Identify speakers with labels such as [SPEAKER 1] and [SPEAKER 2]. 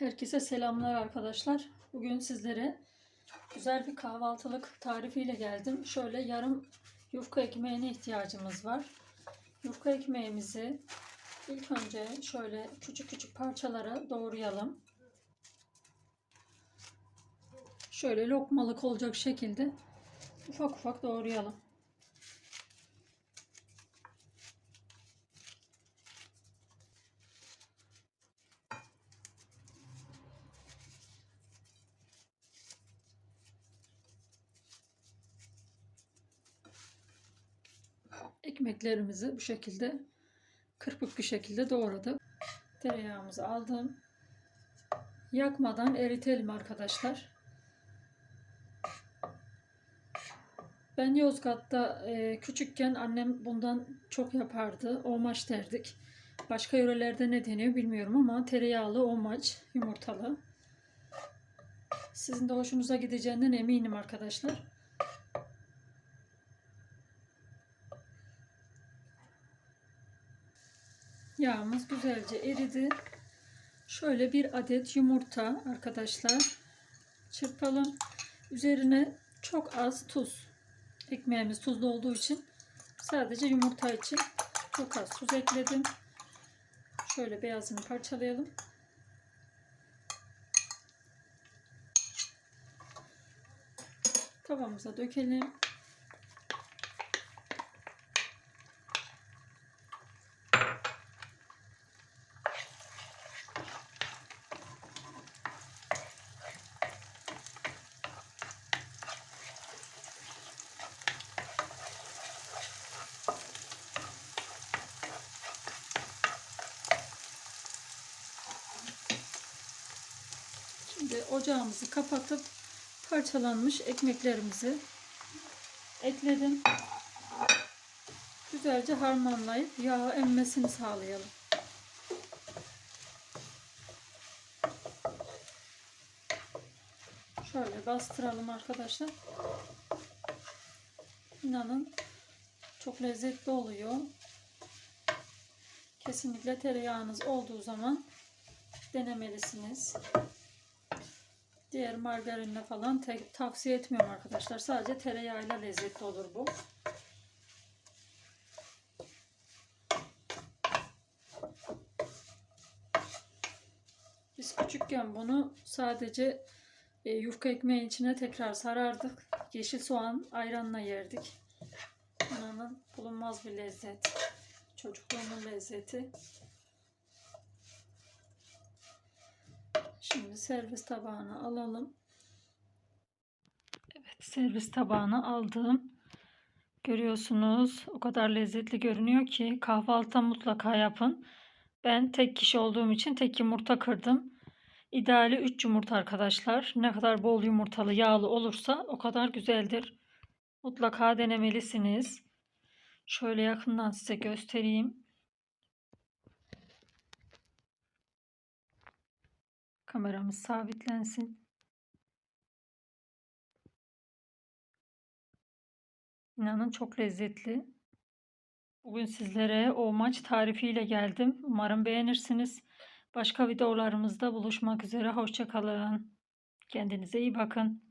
[SPEAKER 1] Herkese selamlar arkadaşlar. Bugün sizlere güzel bir kahvaltılık tarifiyle geldim. Şöyle yarım yufka ekmeğine ihtiyacımız var. Yufka ekmeğimizi ilk önce şöyle küçük küçük parçalara doğrayalım. Şöyle lokmalık olacak şekilde ufak ufak doğrayalım. Ekmeklerimizi bu şekilde kırpık bir şekilde doğradık. Tereyağımızı aldım. Yakmadan eritelim arkadaşlar. Ben Yozgat'ta e, küçükken annem bundan çok yapardı. Omaç derdik. Başka yörelerde ne deniyor bilmiyorum ama tereyağlı omaç, yumurtalı. Sizin de hoşunuza gideceğinden eminim arkadaşlar. Yağımız güzelce eridi. Şöyle bir adet yumurta arkadaşlar çırpalım. Üzerine çok az tuz. Ekmeğimiz tuzlu olduğu için sadece yumurta için çok az tuz ekledim. Şöyle beyazını parçalayalım. Tavamıza dökelim. Şimdi ocağımızı kapatıp parçalanmış ekmeklerimizi ekledim. Güzelce harmanlayıp yağ emmesini sağlayalım. Şöyle bastıralım arkadaşlar. İnanın çok lezzetli oluyor. Kesinlikle tereyağınız olduğu zaman denemelisiniz. Diğer margarinle falan tavsiye etmiyorum arkadaşlar. Sadece tereyağıyla lezzetli olur bu. Biz küçükken bunu sadece e, yufka ekmeğin içine tekrar sarardık. Yeşil soğan ayranla yerdik. İnanın bulunmaz bir lezzet. Çocukluğumun lezzeti. Şimdi servis tabağına alalım. Evet servis tabağına aldım. Görüyorsunuz o kadar lezzetli görünüyor ki kahvaltıda mutlaka yapın. Ben tek kişi olduğum için tek yumurta kırdım. İdeali 3 yumurta arkadaşlar. Ne kadar bol yumurtalı yağlı olursa o kadar güzeldir. Mutlaka denemelisiniz. Şöyle yakından size göstereyim. Kameramız sabitlensin. İnanın çok lezzetli. Bugün sizlere o maç tarifiyle geldim. Umarım beğenirsiniz. Başka videolarımızda buluşmak üzere. Hoşçakalın. Kendinize iyi bakın.